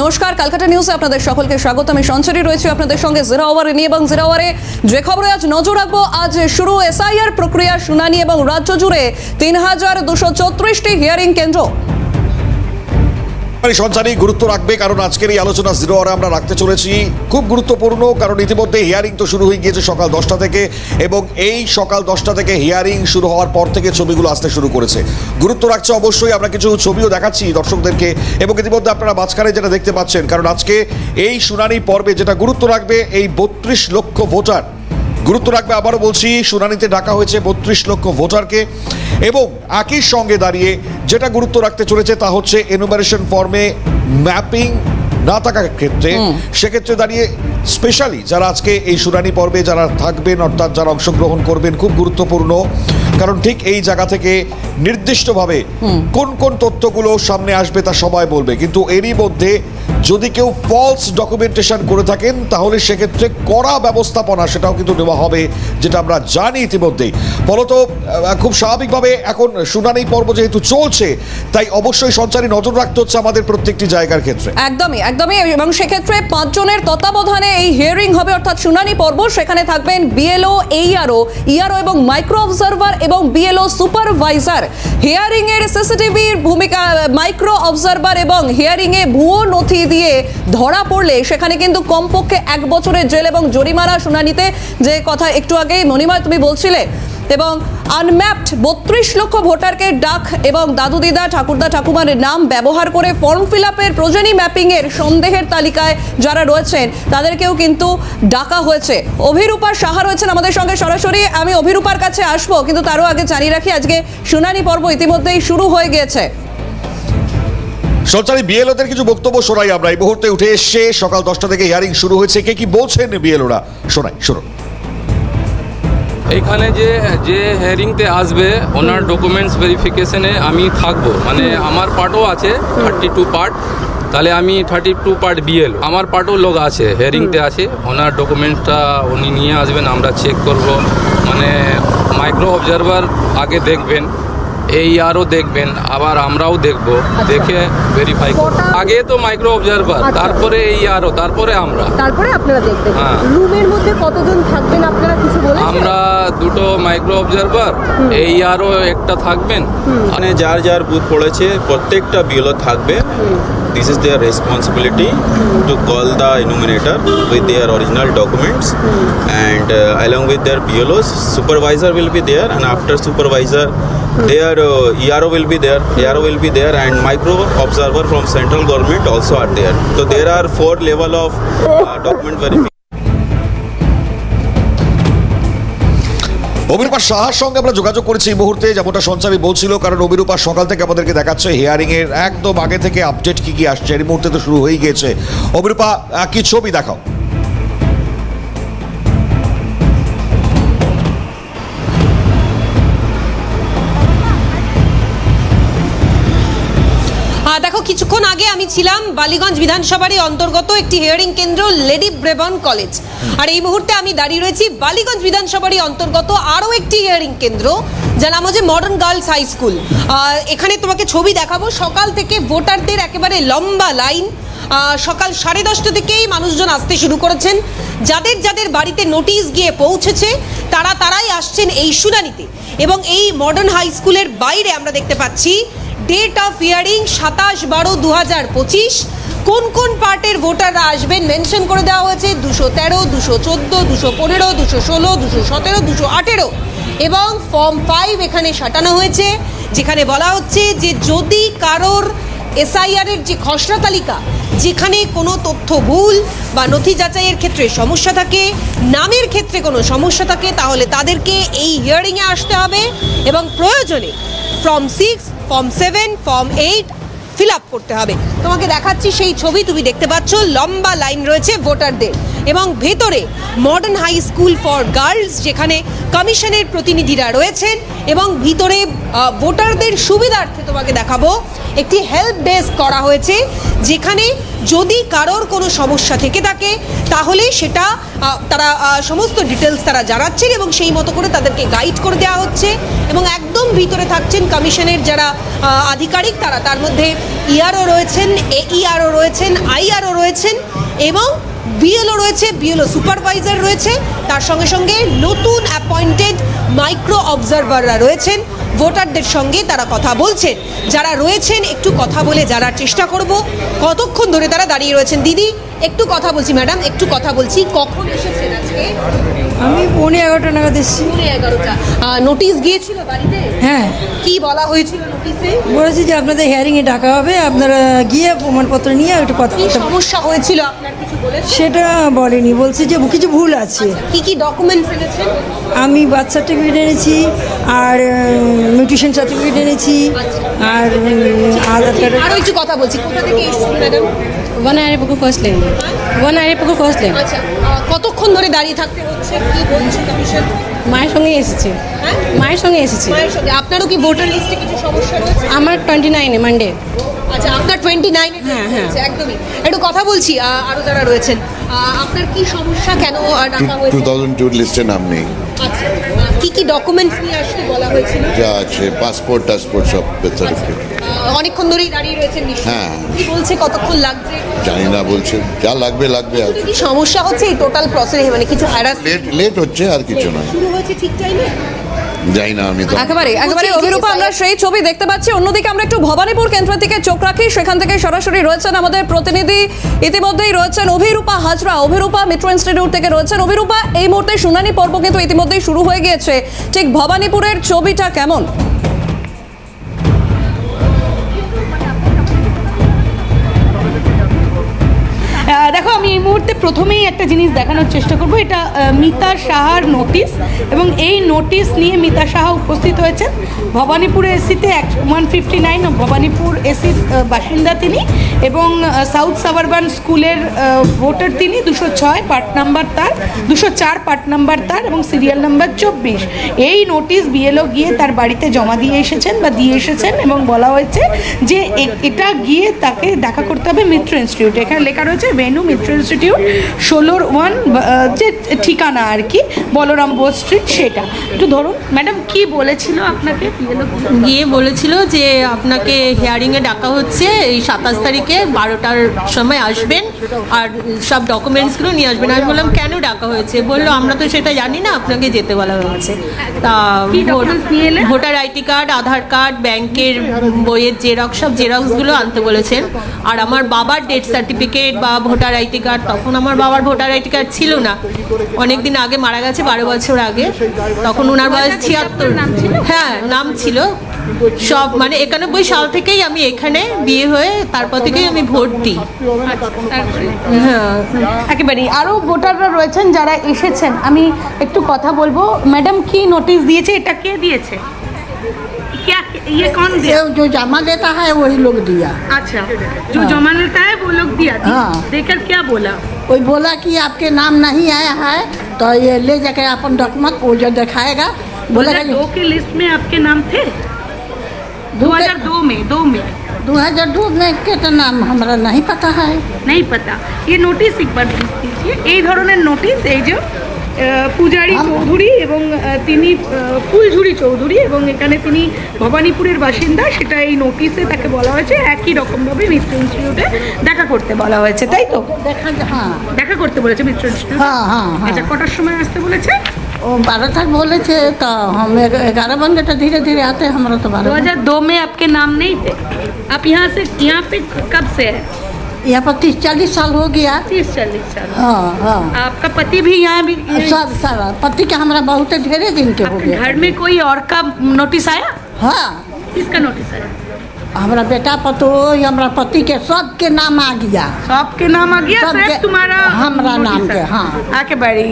নমস্কার কলকাতা নিউজে আপনাদের সকলকে স্বাগত। আমি সঞ্চারী রয়েছে আপনাদের সঙ্গে জিরা ওভারে নিয়ে এবং জেরা ওভারে যে খবরে আজ নজর রাখব, আজ শুরু এসআইআর প্রক্রিয়া শুনানি এবং রাজ্য জুড়ে তিন হাজার দুশো চৌত্রিশটি হিয়ারিং কেন্দ্র। সঞ্চারী, গুরুত্ব রাখবে, কারণ আজকের এই আলোচনা জিরো আওয়ারে আমরা রাখতে চলেছি। খুব গুরুত্বপূর্ণ, কারণ ইতিমধ্যে হিয়ারিং তো শুরু হয়ে গিয়েছে সকাল দশটা থেকে, এবং এই সকাল দশটা থেকে হিয়ারিং শুরু হওয়ার পর থেকে ছবিগুলো আসতে শুরু করেছে। গুরুত্ব রাখছে অবশ্যই, আমরা কিছু ছবিও দেখাচ্ছি দর্শকদেরকে, এবং ইতিমধ্যে আপনারা মাঝখানে যেটা দেখতে পাচ্ছেন, কারণ আজকে এই শুনানি পর্বে যেটা গুরুত্ব রাখবে, এই বত্রিশ লক্ষ ভোটার গুরুত্ব রাখবে আবারও বলছি শুনানিতে ডাকা হয়েছে বত্রিশ লক্ষ ভোটারকে এবং একই সঙ্গে দাঁড়িয়ে যেটা গুরুত্ব রাখতে চলেছে তা হচ্ছে এনুমারেশন ফর্মে ম্যাপিং না থাকার ক্ষেত্রে সেক্ষেত্রে দাঁড়িয়ে স্পেশালি যারা আজকে এই শুনানি পর্বে যারা থাকবেন অর্থাৎ যারা অংশগ্রহণ করবেন খুব গুরুত্বপূর্ণ। কারণ ঠিক এই জায়গা থেকে নির্দিষ্টভাবে কোন কোন তথ্যগুলো সামনে আসবে তা সবাই বলবে। কিন্তু এরই মধ্যে যদি কেউ ফলস ডকুমেন্টেশন করে থাকেন, তাহলে সেক্ষেত্রে কড়া ব্যবস্থাপনা সেটাও কিন্তু নেওয়া হবে, যেটা আমরা জানি ইতিমধ্যেই। ফলত খুব স্বাভাবিকভাবে এখন শুনানি পর্ব যেহেতু চলছে, তাই অবশ্যই সঞ্চারী নজর রাখতে হচ্ছে আমাদের প্রত্যেকটি জায়গার ক্ষেত্রে। একদমই একদমই, এবং সেক্ষেত্রে পাঁচজনের তত্ত্বাবধানে এই হিয়ারিং হবে, অর্থাৎ শুনানি পর্ব। সেখানে থাকবেন বিএলও এইআরও ইআরও এবং মাইক্রো অবজারভার এবং বিএলও সুপারভাইজার হিয়ারিং এর সিসিটিভির ভূমিকা মাইক্রো অবজারভার এবং হিয়ারিং এ ভুয়ো নথি দিয়ে ধরা পড়লে সেখানে কিন্তু কমপক্ষে এক বছরের জেল এবং জরিমানা শুনানিতে যে কথা একটু আগেই মণিময় তুমি বলছিলে, এবং আনম্যাপড বত্রিশ লক্ষ ভোটারকে ডাক এবং দাদু দিদা, ঠাকুরদা, ঠাকুমার নাম ব্যবহার করে ফর্ম ফিল আপের প্রয়োজনী ম্যাপিংয়ের সন্দেহের তালিকায় যারা রয়েছেন, তাদেরকেও কিন্তু ডাকা হয়েছে। অভিরূপার সাহা রয়েছেন আমাদের সঙ্গে সরাসরি। আমি অভিরূপার কাছে আসব, কিন্তু তারও আগে জানিয়ে রাখি, আজকে শুনানি পর্ব ইতিমধ্যেই শুরু হয়ে গিয়েছে। সঞ্চারী বিএলওদের কিছু বক্তব্য শোনাই আমরা। এই মুহূর্তে উঠে এসছে সকাল দশটা থেকে হিয়ারিং শুরু হয়েছে। কে কি বলছেন বিএলওরা? শোনাই শুনুন। এইখানে যে যে হেয়ারিংতে আসবে ওনার ডকুমেন্টস ভেরিফিকেশনে আমি থাকব। মানে আমার পার্টও আছে থার্টি টু পার্ট তাহলে আমি থার্টি টু পার্ট বিএল আমার পার্টও লোক আছে হেয়ারিংতে আছে। ওনার ডকুমেন্টসটা উনি নিয়ে আসবেন আমরা চেক করব। মানে মাইক্রো অবজারভার আগে দেখবেন। এই আরও দেখবেন আবার আমরাও দেখব দেখে ভেরিফাই করব। আগে তো মাইক্রো অবজারভার আচ্ছা। তারপরে এই আরও তারপরে আমরা। তারপরে আপনারা দেখবেন। হ্যাঁ। রুমের মধ্যে কতজন থাকবেন আপনারা কিছু বলেছেন? আমরা দুটো মাইক্রো অবজারভার এই আরও একটা থাকবেন। মানে যার যার বুথ পড়েছে প্রত্যেকটা বিএলও থাকবে। This is their responsibility to call the enumerator with their original documents and along with their BLOs supervisor will be there and after supervisor their uh, ERO will be there, ARO will be there, and micro observer from central government also are there. So there are four level of uh, document verification. Abirupa সাহার সঙ্গে আমরা যোগাযোগ করেছি এই মুহূর্তে যেমনটা সঞ্চারী বলছিল কারণ অবিরূপা সকাল থেকে আমাদেরকে দেখাচ্ছে হিয়ারিং এর একদম আগে থেকে আপডেট কি কি আসছে এই মুহূর্তে তো শুরু হয়ে গিয়েছে অবিরূপা আহ, কি ছবি দেখাও ছিলাম বালিগঞ্জ বিধানসভারই অন্তর্গত একটি হিয়ারিং কেন্দ্র লেডি ব্রেবন কলেজ আর এই মুহূর্তে আমি দাঁড়িয়ে রয়েছি বালিগঞ্জ বিধানসভারই অন্তর্গত আরও একটি হিয়ারিং কেন্দ্র, যার নাম হচ্ছে মডার্ন গার্লস হাই স্কুল এখানে তোমাকে ছবি দেখাবো। সকাল থেকে ভোটারদের একেবারে লম্বা লাইন। সকাল সাড়ে দশটা থেকেই মানুষজন আসতে শুরু করেছেন। যাদের যাদের বাড়িতে নোটিশ গিয়ে পৌঁছেছে, তারা তারাই আসছেন এই শুনানিতে। এবং এই মডার্ন হাই স্কুলের বাইরে আমরা দেখতে পাচ্ছি ডেট অফ হিয়ারিং সাতাশ বারো দু হাজার পঁচিশ। কোন কোন পার্টের ভোটাররা আসবেন? মেনশন করে দেওয়া হয়েছে দুশো তেরো, দুশো চোদ্দ, দুশো পনেরো, দুশো ষোলো, দুশো সতেরো, দুশো আঠেরো। এবং ফর্ম ফাইভ এখানে সাটানো হয়েছে, যেখানে বলা হচ্ছে যে যদি কারোর এসআইআর এর যে খসড়া তালিকা, যেখানে কোনো তথ্য ভুল বা নথি যাচাইয়ের ক্ষেত্রে সমস্যা থাকে, নামের ক্ষেত্রে কোনো সমস্যা থাকে, তাহলে তাদেরকে এই হিয়ারিংয়ে আসতে হবে। এবং প্রয়োজনে form six form seven form eight fill করতে হবে। তোমাকে দেখাচ্ছি সেই ছবি, তুমি দেখতে পাচ্ছ, লম্বা লাইন রয়েছে ভোটারদের। এবং ভেতরে modern high school for girls যেখানে কমিশনের প্রতিনিধিরা রয়েছেন এবং ভিতরে ভোটারদের সুবিধার্থে তোমাকে দেখাবো, একটি হেল্প ডেস্ক করা হয়েছে, যেখানে যদি কারোর কোনো সমস্যা থেকে থাকে, তাহলে সেটা তারা সমস্ত ডিটেলস তারা জানাচ্ছেন এবং সেই মতো করে তাদেরকে গাইড করে দেওয়া হচ্ছে এবং একদম ভিতরে থাকছেন কমিশনের যারা আধিকারিক, তারা তার মধ্যে ইআরও রয়েছেন এ এইআরও রয়েছেন আইআরও রয়েছেন এবং বিএলও রয়েছে বিএলও সুপারভাইজার রয়েছে। তার সঙ্গে সঙ্গে নতুন অ্যাপয়েন্টেড মাইক্রো অবজারভাররা রয়েছেন। ভোটারদের সঙ্গে তারা কথা বলছেন। যারা রয়েছেন একটু কথা বলে জানার চেষ্টা করব। কতক্ষণ ধরে তারা দাঁড়িয়ে রয়েছেন? দিদি একটু কথা বলছি ম্যাডাম একটু কথা বলছি। কখন এসেছেন আজকে? আমি পৌনে এগারোটা নাগাদ এসেছি। পৌনে এগারোটা। নোটিশ গিয়েছিল বাড়িতে? হ্যাঁ। কি বলা হয়েছিল নোটিশে বলেছি যে আপনাদের হিয়ারিংয়ে ডাকা হবে। আপনারা গিয়ে প্রমাণপত্র নিয়ে একটু কথা সমস্যা হয়েছিল আপনার? সেটা বলেনি বলছে যে কিছু ভুল আছে। আচ্ছা, কি কি ডকুমেন্টস এনেছেন? আমি বার্থ সার্টিফিকেট এনেছি আর মিউটিশন সার্টিফিকেট এনেছি আচ্ছা। আর আধার কার্ড আরও একটু কথা বলছি কোথা থেকে এসেছেন ম্যাডাম লেন ওয়ান কসলেন বনারে পুকুর কসলেন আচ্ছা কতক্ষণ ধরে দাঁড়িয়ে থাকতে হচ্ছে কি বলছেন কমিশন মায়ের সঙ্গে এসেছে। হ্যাঁ? মায়ের সঙ্গে এসেছে। আপনারও কি ভোটার লিস্টে কিছু সমস্যা রয়েছে? আমার টোয়েন্টি নাইনে মানডে আচ্ছা আপনার টোয়েন্টি নাইন হ্যাঁ, হ্যাঁ। একদমই। একটু কথা বলছি আহ, আরও যারা রয়েছেন আপনার কি সমস্যা? কেন ডাকা টু থাউজেন্ড টু লিস্টে নাম নেই। আচ্ছা কি কি ডকুমেন্টস নিয়ে আসতে বলা হয়েছিল? যা আছে পাসপোর্ট টাসপোর্ট সব সার্টিফিকেট অনেকক্ষণ ধরেই দাঁড়িয়ে রয়েছেন হ্যাঁ। কি বলছে কতক্ষণ লাগছে? জানি না বলছে। যা লাগবে লাগবে আর কি। সমস্যা হচ্ছে এই টোটাল প্রসেস মানে কিছু হ্যারাস লেট লেট হচ্ছে আর কিছু নয়। শুরু হয়েছে ঠিক টাইমে জানি না আমি তো। একেবারে একেবারে অভিরূপা আমরা সেই ছবি দেখতে পাচ্ছি। অন্যদিকে আমরা একটু ভবানীপুর কেন্দ্র থেকে চোখ রাখি সেখান থেকে সরাসরি রয়েছেন আমাদের প্রতিনিধি। ইতিমধ্যেই রয়েছেন অভিরূপা হাজরা অভিরূপা মিত্র ইনস্টিটিউট থেকে রয়েছেন। অভিরূপা এই মুহূর্তে শুনানি পর্ব কিন্তু ইতিমধ্যেই শুরু হয়ে গিয়েছে। ঠিক ভবানীপুরের ছবিটা কেমন? প্রথমেই একটা জিনিস দেখানোর চেষ্টা করব, এটা মিতা সাহার নোটিশ এবং এই নোটিশ নিয়ে মিতা সাহা উপস্থিত হয়েছেন। ভবানীপুর এসিতে এক ওয়ান ফিফটি নাইন ভবানীপুর এসির বাসিন্দা তিনি এবং সাউথ সাবারবান স্কুলের ভোটার তিনি, দুশো ছয় পার্ট নাম্বার তার, দুশো চার পার্ট নাম্বার তার এবং সিরিয়াল নাম্বার চব্বিশ। এই নোটিশ বিএলও গিয়ে তার বাড়িতে জমা দিয়ে এসেছেন বা দিয়ে এসেছেন এবং বলা হয়েছে যে এটা গিয়ে তাকে দেখা করতে হবে মিত্র ইনস্টিটিউট এখানে লেখা রয়েছে ভেনু মিত্র ইনস্টিটিউট ষোলোর ওয়ান যে ঠিকানা আর কি বলরাম বোস স্ট্রিট সেটা। একটু ধরুন ম্যাডাম কি বলেছিল আপনাকে? গিয়ে বলেছিল যে আপনাকে হিয়ারিংয়ে ডাকা হচ্ছে এই সাতাশ তারিখে বারোটার সময় আসবেন আর সব ডকুমেন্টসগুলো নিয়ে আসবেন। আমি বললাম কেন ডাকা হয়েছে? বলল আমরা তো সেটা জানি না আপনাকে যেতে বলা হয়েছে। তা? Voter ID card Aadhaar card ব্যাংকের বইয়ের জেরক্স সব জেরক্সগুলো আনতে বলেছেন। আর আমার বাবার ডেথ সার্টিফিকেট বা ভোটার আইডি কার্ড তখন আমার বাবার ভোটার আইডি কার্ড ছিল না। অনেক দিন আগে মারা গেছে, বারো বছর আগে। তখন ওনার বয়স ছিয়াত্তর। হ্যাঁ নাম ছিল। সব মানে একানব্বই সাল থেকেই আমি এখানে বিয়ে হয়ে তারপর থেকেই আমি ভোট দিই। হ্যাঁ। একেবারেই। আরও ভোটাররা রয়েছেন যারা এসেছেন। আমি একটু কথা বলব। ম্যাডাম, কি নোটিশ দিয়েছে? এটা কে দিয়েছে? ये कौन दिया जो जमा देता है वही लोग दिया अच्छा जो जमा लेता है वो लोग दिया हाँ। देकर क्या बोला कोई बोला कि आपके नाम नहीं आया है तो ये ले जाके अपन डॉक्यूमेंट वो जो दिखाएगा बोलेगा दो के लिस्ट में आपके नाम थे 2002 में दो में दो हजार दो में के तो नाम हमारा नहीं पता है नहीं पता ये নোটিশ একবার দিচ্ছি এই ধরনের নোটিশ এই যে আহ, পূজারী চৌধুরী এবং আহ, তিনি আহ, ফুলঝুরি চৌধুরী এবং এখানে তিনি ভবানীপুরের বাসিন্দা সেটা এই নোটিশে তাকে বলা হয়েছে একই রকমভাবে মিত্র ইনস্টিটিউটে দেখা করতে বলা হয়েছে তাই তো देखा हाँ দেখা করতে বলেছে মিত্র ইনস্টিটিউট हाँ हाँ हाँ আচ্ছা কটার সময় আসতে বলেছে वो बारह तक बोले थे तो हम ग्यारह बन गए तो धीरे धीरे आते हमारा तो बारह बन- 2002 में आपके नाम नहीं थे आप यहाँ से यहाँ पे कब से है यहाँ पर तीस चालीस साल हो गया। तीस चालीस साल। हाँ हाँ। आपका पति भी यहाँ भी सब सारा पति का हमारा बहुत ढेरे दिन के हो गया। घर में कोई और का नोटिस आया? हाँ। किसका नोटिस आया? हमारा बेटा पतो हमारा पति के सबके नाम आ गया সবকে নাম আগিয়া সবকে- স্রেফ তোমারা আমরা নোটিশ নামকে, আছে। হ্যাঁ। একেবারেই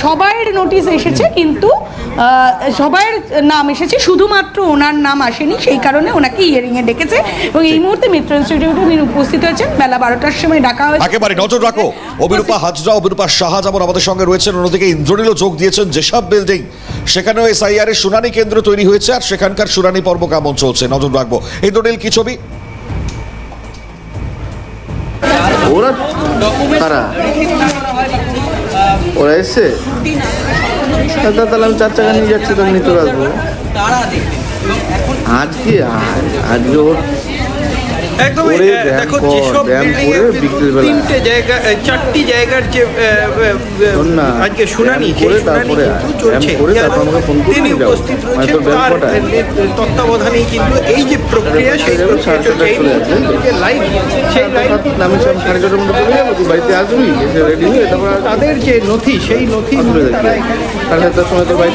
সবাইয়ের নোটিশ এসেছে কিন্তু আহ, সবাইয়ের নাম এসেছে শুধুমাত্র ওনার নাম আসেনি সেই কারণে ওনাকে হিয়ারিংয়ে ডেকেছে এবং এই মুহূর্তে মিত্র ইনস্টিটিউটে উনি উপস্থিত হয়েছেন বেলা বারোটার সময় ডাকা হয়েছে একেবারে নজর রাখো অবিরূপা হাজরা অবিরূপা সাহা যেমন আমাদের সঙ্গে রয়েছেন অন্যদিকে ইন্দ্রনীলও যোগ দিয়েছেন যেসব বিল্ডিং সেখানেও এসআইআর এর শুনানি কেন্দ্র তৈরি হয়েছে আর সেখানকার শুনানি পর্ব কেমন চলছে নজর রাখবো ইন্দ্রনীল কি ছবি? ওরা কারা? ওরা এসছে? তাহলে আমি চার চাকা নিয়ে যাচ্ছি তখন নিতে আসব আজকে আজ আজকে ওর একদম দেখো যেসব। তিনটে জায়গা চারটি জায়গার যে আজকে শুনানি সেই শুনানি কিন্তু চলছে। তিনি উপস্থিত রয়েছেন তোর তত্ত্বাবধানেই কিন্তু এই যে প্রক্রিয়া সেই সাড়ে প্রক্রিয়া চলছে। যে লাইভ সেই লাইভ আমি সব সাড়ে ছটার মধ্যে চলে যাব তুই বাড়িতে আসবি এসে রেডি হয়ে তারপর তাদের যে নথি সেই নথি সাড়ে সাতটার সময় তো বাড়ি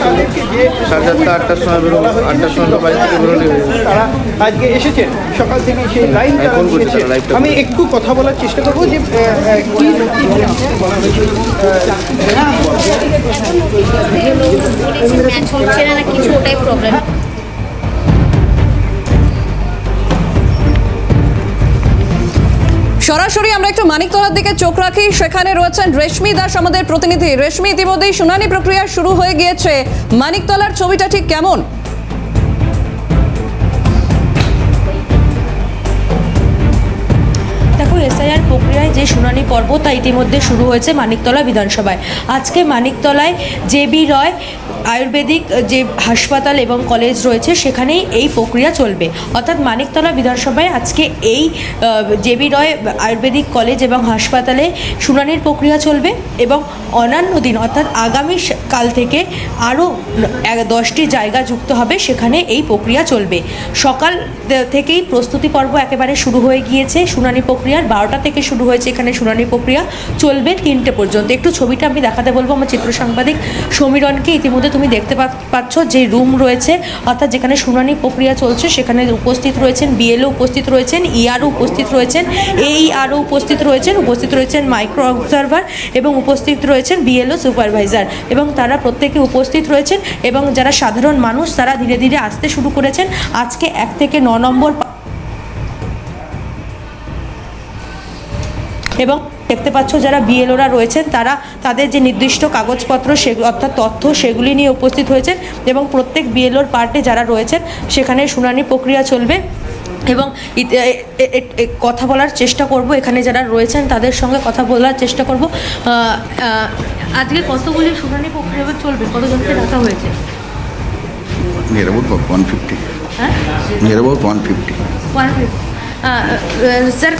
যে সাড়ে সাতটা আটটার সময় বেরোবো আটটার সময় তো বাড়ি থেকে বেরোলে তারা আজকে এসেছেন সকাল থেকে সেই লাইন হ্যাঁ, তারা ফোন করছি, আমি একটু কথা বলার চেষ্টা করব যে কি কি বলা হয়েছে হচ্ছে না কিছু ওটাই প্রবলেম সরাসরি আমরা একটু মানিকতলার দিকে চোখ রাখি। সেখানে রয়েছেন রেশমি দাস আমাদের প্রতিনিধি। রেশমি, ইতিমধ্যেই শুনানি প্রক্রিয়া শুরু হয়ে গিয়েছে। মানিকতলার ছবিটা ঠিক কেমন? এসআইআর প্রক্রিয়ায় যে শুনানি পর্ব, তা ইতিমধ্যে শুরু হয়েছে মানিকতলা বিধানসভায়। আজকে মানিকতলায় জেবি রয় আয়ুর্বেদিক যে হাসপাতাল এবং কলেজ রয়েছে, সেখানেই এই প্রক্রিয়া চলবে। অর্থাৎ মানিকতলা বিধানসভায় আজকে এই জেবি রয় আয়ুর্বেদিক কলেজ এবং হাসপাতালে শুনানির প্রক্রিয়া চলবে এবং অন্যান্য দিন, অর্থাৎ আগামী কাল থেকে আরও দশটি জায়গা যুক্ত হবে, সেখানে এই প্রক্রিয়া চলবে। সকাল থেকেই প্রস্তুতি পর্ব একেবারে শুরু হয়ে গিয়েছে, শুনানি প্রক্রিয়ার বারোটা থেকে শুরু হয়েছে এখানে শুনানি প্রক্রিয়া। চলবে তিনটে পর্যন্ত। একটু ছবিটা আমি দেখাতে বলব। আমার চিত্র সাংবাদিক সমীরণকে ইতিমধ্যে তুমি দেখতে পাচ্ছ যে রুম রয়েছে, অর্থাৎ যেখানে শুনানি প্রক্রিয়া চলছে, সেখানে উপস্থিত রয়েছেন বিএলও উপস্থিত রয়েছেন ইআরও উপস্থিত রয়েছেন এই আরও উপস্থিত রয়েছেন উপস্থিত রয়েছেন মাইক্রো অবজারভার এবং উপস্থিত রয়েছেন বিএলও সুপারভাইজার এবং তারা প্রত্যেকে উপস্থিত রয়েছেন এবং যারা সাধারণ মানুষ, তারা ধীরে ধীরে আসতে শুরু করেছেন। আজকে এক থেকে ন নম্বর এবং দেখতে পাচ্ছ যারা বিএলওরা রয়েছেন তারা তাদের যে নির্দিষ্ট কাগজপত্র সে অর্থাৎ তথ্য সেগুলি নিয়ে উপস্থিত হয়েছেন এবং প্রত্যেক বিএলওর পার্টে যারা রয়েছেন সেখানে শুনানি প্রক্রিয়া চলবে এবং কথা বলার চেষ্টা করব। এখানে যারা রয়েছেন তাদের সঙ্গে কথা বলার চেষ্টা করব। আজকে কতগুলি শুনানি প্রক্রিয়া চলবে? কতজনকে ডাকা হয়েছে? নিয়ার অ্যাবাউট ওয়ান ফিফটি হ্যাঁ? Near about one fifty sir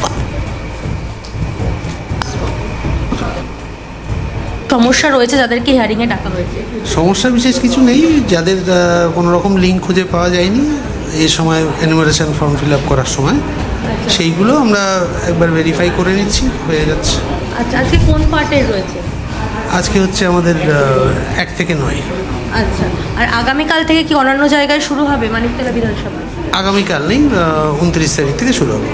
সমস্যা রয়েছে যাদেরকে হিয়ারিংয়ে ডাকা হয়েছে। সমস্যা বিশেষ কিছু নেই যাদের কোনো রকম লিঙ্ক খুঁজে পাওয়া যায়নি এই সময় এনুমারেশন ফর্ম ফিল আপ করার সময়। সেইগুলো আমরা একবার ভেরিফাই করে নিচ্ছি হয়ে যাচ্ছে। আচ্ছা আজকে কোন পার্টের রয়েছে? আজকে হচ্ছে আমাদের এক থেকে নয়। আচ্ছা আর আগামীকাল থেকে কি অন্যান্য জায়গায় শুরু হবে মানিকতলা বিধানসভা? আগামীকাল নেই উনত্রিশ তারিখ থেকে শুরু হবে।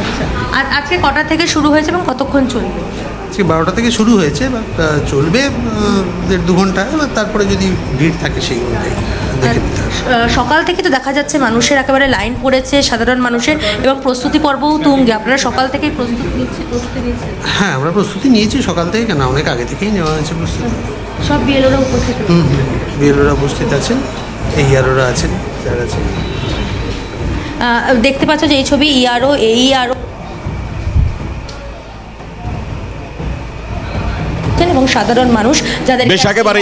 আচ্ছা আর আজকে কটা থেকে শুরু হয়েছে এবং কতক্ষণ চলবে? আজকে বারোটা থেকে শুরু হয়েছে বা চলবে দেড় দু ঘণ্টা এবার তারপরে যদি ভিড় থাকে সেই অনুযায়ী সকাল থেকে তো দেখা যাচ্ছে মানুষের একেবারে লাইন পড়েছে সাধারণ মানুষের এবং প্রস্তুতি পর্বও তুঙ্গে। আপনারা সকাল থেকেই প্রস্তুতি নিচ্ছে প্রস্তুতি নিচ্ছেন? হ্যাঁ আমরা প্রস্তুতি নিয়েছি সকাল থেকে কেন অনেক আগে থেকেই নেওয়া হয়েছে প্রস্তুতি। সব বিএলওরা উপস্থিত। হুম বিএলওরা উপস্থিত আছেন এইআরওরা আছেন স্যার আছেন। দেখতে পাচ্ছ যে এই ছবি ইআরও এইআরও এবং সাধারণ মানুষ যাদের বেশ একেবারে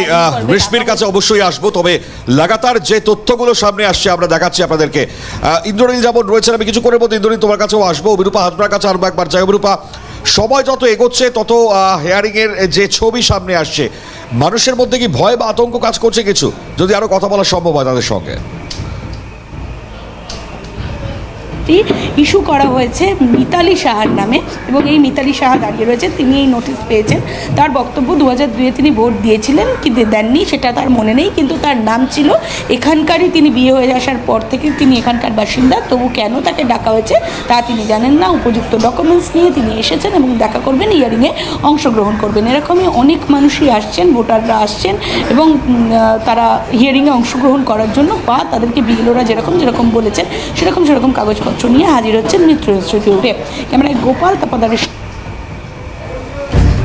রেশমির কাছে অবশ্যই আসব তবে লাগাতার যে তথ্যগুলো সামনে আসছে আমরা দেখাচ্ছি আপনাদেরকে। ইন্দ্রনীল যেমন রয়েছেন আমি কিছু করে বলতে ইন্দ্রনীল তোমার কাছেও আসব। অভিরূপা হাজরার কাছে আরবো একবার যাই অভিরূপা সময় যত এগোচ্ছে তত হেয়ারিং এর যে ছবি সামনে আসছে। মানুষের মধ্যে কি ভয় বা আতঙ্ক কাজ করছে কিছু? যদি আরও কথা বলা সম্ভব হয় তাদের সঙ্গে। নোটিশটি ইস্যু করা হয়েছে মিতালি সাহার নামে এবং এই মিতালি সাহা দাঁড়িয়ে রয়েছে, তিনি এই নোটিশ পেয়েছেন। তার বক্তব্য দু হাজার দুয়ে তিনি ভোট দিয়েছিলেন কিন্তু দেননি সেটা তার মনে নেই, কিন্তু তার নাম ছিল, এখানকারই তিনি বিয়ে হয়ে আসার পর থেকে তিনি এখানকার বাসিন্দা, তবু কেন তাকে ডাকা হয়েছে তা তিনি জানেন না। উপযুক্ত ডকুমেন্টস নিয়ে তিনি এসেছেন এবং দেখা করবেন ইয়ারিংয়ে অংশগ্রহণ করবেন। এরকমই অনেক মানুষই আসছেন, ভোটাররা আসছেন এবং তারা হিয়ারিংয়ে অংশগ্রহণ করার জন্য বা তাদেরকে বিএলওরা যেরকম যেরকম বলেছেন, সেরকম সেরকম কাগজপত্র নিয়ে হাজির হচ্ছেন মিত্র ইনস্টিটিউটে ক্যামেরায় গোপাল তাপাদারের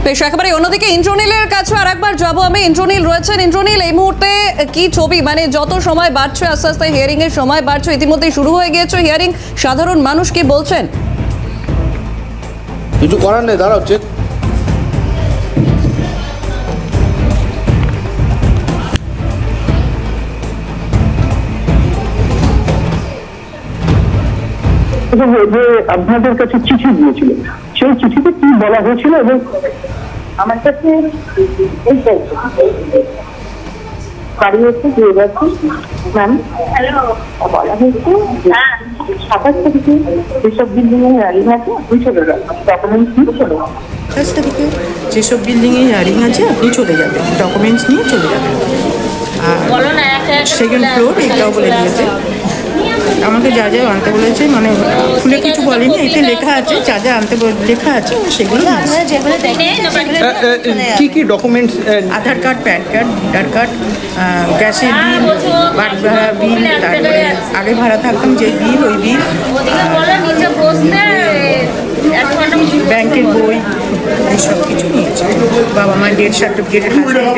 বেশ একেবারে অন্যদিকে ইন্দ্রনীলের কাছে আর একবার যাব আমি। ইন্দ্রনীল রয়েছেন। ইন্দ্রনীল এই মুহূর্তে কি ছবি? মানে যত সময় বাড়ছে আস্তে আস্তে হিয়ারিং এর সময় বাড়ছে ইতিমধ্যেই শুরু হয়ে গিয়েছে হিয়ারিং সাধারণ মানুষ কি বলছেন? কিছু করার নেই দাঁড়াও চেক যে আপনাদের কাছে চিঠি দিয়েছিল। সেই চিঠিতে কি বলা হয়েছিল এবং আমার কাছে বাড়ি হচ্ছে দুই বছর ম্যাম বলা হয়েছে সাতাশ তারিখে যেসব বিল্ডিং এর র্যালিং আছে আপনি চলে যাবেন ডকুমেন্টস নিয়ে চলে যাবেন সাতাশ তারিখে যেসব বিল্ডিংয়ে আছে আপনি চলে যাবেন। ডকুমেন্টস নিয়ে চলে যাবেন। আর সেকেন্ড ফ্লোর এটাও বলে দিয়েছে। আমাকে যা যা আনতে বলেছে মানে খুলে কিছু বলেনি এতে লেখা আছে যা যা আনতে বলে- লেখা আছে সেগুলো কি কি documents Aadhaar card PAN card voter card গ্যাসের বিল বাড়ি ভাড়া বিল তারপরে আগে ভাড়া থাকতাম যে বিল ওই বিল। ব্যাংকের বই এইসব কিছু নিয়েছে বাবা মার ডেট সার্টিফিকেট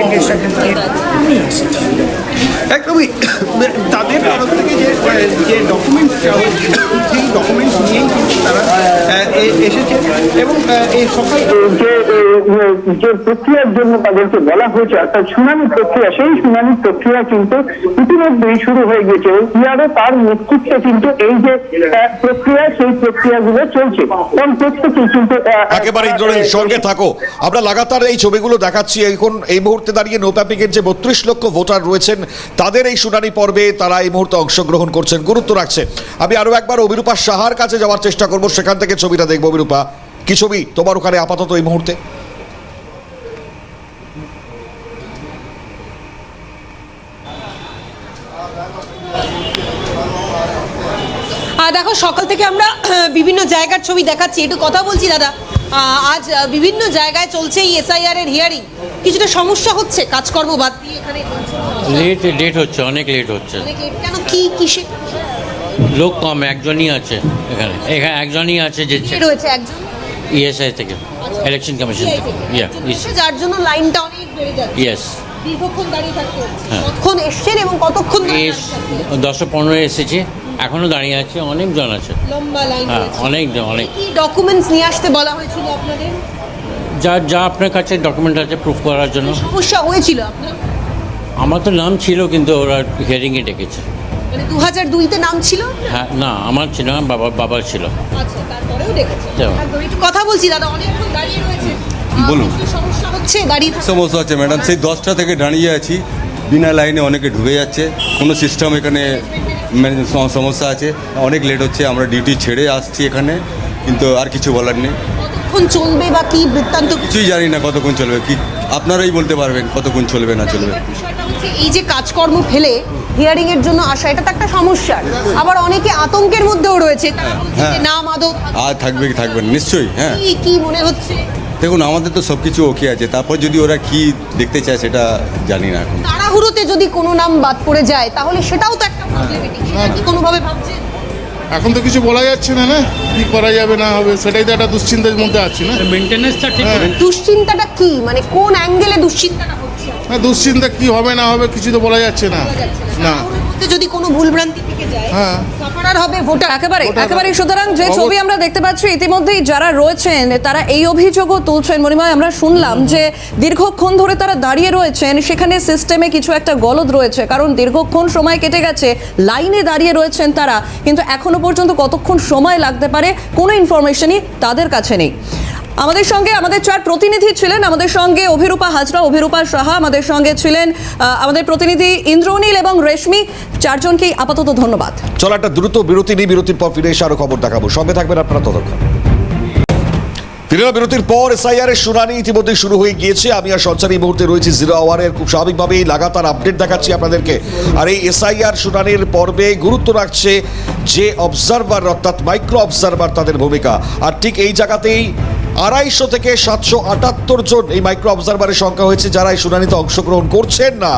ডেট সার্টিফিকেট নিয়ে এসেছে। একদমই তাদের তরফ থেকে যে যে ডকুমেন্টস সেই ডকুমেন্টস নিয়েই কিন্তু তারা এসেছে এবং এই সকাল যে প্রক্রিয়ার জন্য তাদেরকে বলা হয়েছে অর্থাৎ শুনানি প্রক্রিয়া সেই শুনানি প্রক্রিয়া কিন্তু ইতিমধ্যেই শুরু হয়ে গেছে। ইয়ারও তার নেতৃত্বে কিন্তু এই যে প্রক্রিয়া সেই প্রক্রিয়াগুলো চলছে। এবং প্রত্যেকেই কিন্তু আহ, একেবারে ইন্দ্রনীল সঙ্গে থাকো। আমরা লাগাতার এই ছবিগুলো দেখাচ্ছি। এখন এই মুহূর্তে দাঁড়িয়ে নো প্যাপিকের যে বত্রিশ লক্ষ ভোটার রয়েছেন তাদের এই শুনানি পর্বে তারা এই মুহূর্তে অংশগ্রহণ করছেন, গুরুত্ব রাখছে। আমি আরও একবার অভিরূপা সাহার কাছে যাওয়ার চেষ্টা করব, সেখান থেকে ছবিটা দেখব। অভিরূপা, কি ছবি? তোমার ওখানে আপাতত এই মুহূর্তে? দেখো, সকাল থেকে আমরা বিভিন্ন জায়গার ছবি দেখাচ্ছি। একটু কথা বলছি, দাদা। আজ বিভিন্ন জায়গায় চলছে এই এসআইআর এর হিয়ারিং কিছুটা সমস্যা হচ্ছে কাজকর্ম বাদ দিয়ে এখানে লেট লেট হচ্ছে অনেক লেট হচ্ছে। কেন কি কিসে? লোক কম একজনই আছে এখানে। এখানে একজনই আছে যে কে রয়েছে? একজন? ইএসআই থেকে ইলেকশন কমিশন থেকে। ইয়া এসে যার জন্য লাইনটা অনেক বেড়ে যাচ্ছে। ইয়েস দীর্ঘক্ষণ দাঁড়িয়ে থাকতে হচ্ছে। হ্যাঁ। কতক্ষণ এসছেন এবং কতক্ষণ দশটা পনেরো এসেছে। এখনও দাঁড়িয়ে আছে অনেকজন আছে? লম্বা লাইন হ্যাঁ রয়েছে। অনেক। কি ডকুমেন্টস নিয়ে আসতে বলা হয়েছিল আপনাদের? যা যা আপনার কাছে ডকুমেন্ট আছে প্রুফ করার জন্য। সমস্যা হয়েছিল আপনার? আমার তো নাম ছিল কিন্তু ওরা হিয়ারিংয়ে ডেকেছে। মানে দু হাজার দুইতে নাম ছিল হ্যাঁ না আমার ছিল না বাবা বাবার ছিল। আচ্ছা তারপরেও ডেকেছে। একদম একটু কথা বলছি দাদা অনেকক্ষণ দাঁড়িয়ে রয়েছে। বলুন। সমস্যা হচ্ছে? দাঁড়িয়ে সমস্যা হচ্ছে ম্যাডাম সেই দশটা থেকে দাঁড়িয়ে আছি। বিনা লাইনে অনেকে ঢুকে যাচ্ছে। কোনো সিস্টেম এখানে সমস্যা আছে। অনেক লেট হচ্ছে আমরা ডিউটি ছেড়ে আসছি এখানে কিন্তু আর কিছু বলার নেই। কতক্ষণ চলবে বা কি বৃত্তান্ত? কিছুই জানি না কতক্ষণ চলবে কি আপনারাই বলতে পারবেন কতক্ষণ চলবে না চলবে। এই যে কাজকর্ম ফেলে হিয়ারিং এর জন্য আসা এটা তো একটা সমস্যা। আবার অনেকে আতঙ্কের মধ্যেও রয়েছে তারা বলছে যে হ্যাঁ। নাম আদৌ আর থাকবে কি থাকবে নিশ্চয়ই হ্যাঁ। কি মনে হচ্ছে? দেখুন আমাদের তো সব কিছু ওকে আছে তারপর যদি ওরা কি দেখতে চায় সেটা জানি না এখন। তাড়াহুড়োতে যদি কোনো নাম বাদ পড়ে যায় তাহলে সেটাও তো কি কোনোভাবে ভাবছেন এখন তো কিছু বলা যাচ্ছে না না? কি করা যাবে না হবে সেটাই তো একটা দুশ্চিন্তার মধ্যে আছি না? মেনটেন্যান্সটা ঠিক হ্যাঁ। দুশ্চিন্তাটা কি? মানে কোন অ্যাঙ্গেলে দুশ্চিন্তাটা হচ্ছে? না দুশ্চিন্তা কি হবে না হবে কিছু তো বলা যাচ্ছে না। না। যদি কোনো ভুলভ্রান্তি থেকে যায় হ্যাঁ। সাফারার হবে ভোটার একেবারে একেবারে সুতরাং যে ছবি আমরা দেখতে পাচ্ছি ইতিমধ্যেই যারা রয়েছেন তারা এই অভিযোগও তুলছেন। মণিময় আমরা শুনলাম যে দীর্ঘক্ষণ ধরে তারা দাঁড়িয়ে রয়েছেন সেখানে সিস্টেমে কিছু একটা গলদ রয়েছে। কারণ দীর্ঘক্ষণ সময় কেটে গেছে লাইনে দাঁড়িয়ে রয়েছেন তারা। কিন্তু এখনও পর্যন্ত কতক্ষণ সময় লাগতে পারে কোনো ইনফরমেশনই তাদের কাছে নেই। আমাদের সঙ্গে আমাদের চার প্রতিনিধি ছিলেন। আমাদের সঙ্গে অভিরূপা হাজরা, অভিরূপা সাহা, আমাদের সঙ্গে ছিলেন আমাদের প্রতিনিধি ইন্দ্রনীল এবং রেশমি। চারজনকেই আপাতত ধন্যবাদ। চলো একটা দ্রুত বিরতি নিয়ে বিরতির পর ফিরে এসে আরও খবর দেখাবো। সঙ্গে থাকবেন আপনারা ততক্ষণ। বিরতির পর এসআইআর এর শুনানি ইতিমধ্যে শুরু হয়ে গিয়েছে। আমি আর সঞ্চার এই মুহূর্তে রয়েছি জিরো আওয়ারের। খুব স্বাভাবিকভাবেই লাগাতার আপডেট দেখাচ্ছি আপনাদেরকে। আর এই এসআইআর শুনানির পর্বে গুরুত্ব রাখছে যে অবজারভার অর্থাৎ মাইক্রো অবজারভার তাদের ভূমিকা। আর ঠিক এই জায়গাতেই আড়াইশো থেকে সাতশো আটাত্তর জন এই মাইক্রো অবজারভারের সংখ্যা হয়েছে যারা এই শুনানিতে অংশগ্রহণ করছেন না।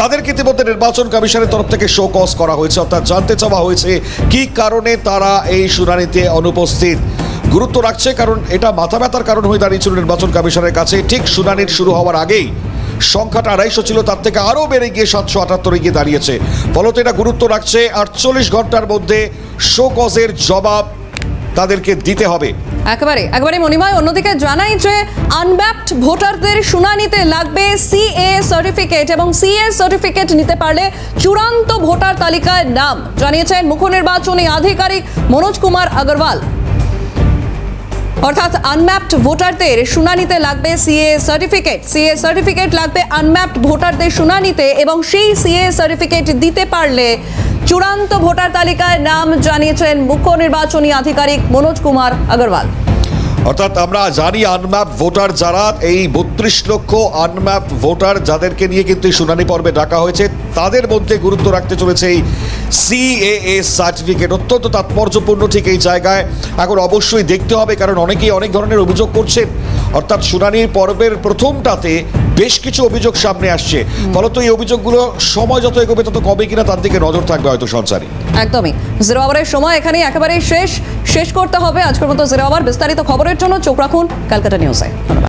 তাদেরকে ইতিমধ্যে নির্বাচন কমিশনের তরফ থেকে শো কজ করা হয়েছে, অর্থাৎ জানতে চাওয়া হয়েছে কি কারণে তারা এই শুনানিতে অনুপস্থিত। গুরুত্ব রাখছে কারণ এটা মাথা ব্যথার কারণ হয়ে দাঁড়িয়েছিল নির্বাচন কমিশনের কাছে। ঠিক শুনানির শুরু হওয়ার আগেই সংখ্যাটা আড়াইশো ছিল, তার থেকে আরও বেড়ে গিয়ে সাতশো আটাত্তরে গিয়ে দাঁড়িয়েছে। ফলত এটা গুরুত্ব রাখছে, আটচল্লিশ ঘণ্টার মধ্যে শো কজের জবাব তাদেরকে দিতে হবে। একেবারে একেবারে মণিময়। অন্যদিকে জানাই যে আনম্যাপড ভোটারদের শুনানিতে লাগবে সিএ সার্টিফিকেট এবং সিএ সার্টিফিকেট নিতে পারলে চূড়ান্ত ভোটার তালিকায় নাম। জানিয়েছেন মুখ্য নির্বাচনী আধিকারিক মনোজ কুমার আগরওয়াল। অর্থাৎ আনম্যাপড ভোটারদের শুনানিতে লাগবে সিএ সার্টিফিকেট সিএ সার্টিফিকেট লাগবে আনম্যাপড ভোটারদের শুনানিতে এবং সেই সিএ সার্টিফিকেট দিতে পারলে চূড়ান্ত ভোটার তালিকায় নাম জানিয়েছেন মুখ্য নির্বাচনী আধিকারিক মনোজ কুমার আগরওয়াল। অর্থাৎ আমরা জানি আনম্যাপ ভোটার যারা এই বত্রিশ লক্ষ আনম্যাপ ভোটার যাদেরকে নিয়ে কিন্তু এই শুনানি পর্বে ডাকা হয়েছে তাদের মধ্যে গুরুত্ব রাখতে চলেছে এই সিএএ সার্টিফিকেট অত্যন্ত তাৎপর্যপূর্ণ ঠিক এই জায়গায়। এখন অবশ্যই দেখতে হবে কারণ অনেকেই অনেক ধরনের অভিযোগ করছেন অর্থাৎ শুনানির পর্বের প্রথমটাতে বেশ কিছু অভিযোগ সামনে আসছে। ফলত এই অভিযোগগুলো সময় যত এগোবে তত কবে কিনা তার দিকে নজর থাকবে হয়তো সঞ্চারী। একদমই। জিরো আওয়ারের সময় এখানেই একেবারেই শেষ। শেষ করতে হবে। আজকের মতো জেরে আবার বিস্তারিত খবরের জন্য চোখ রাখুন ক্যালকাটা নিউজে।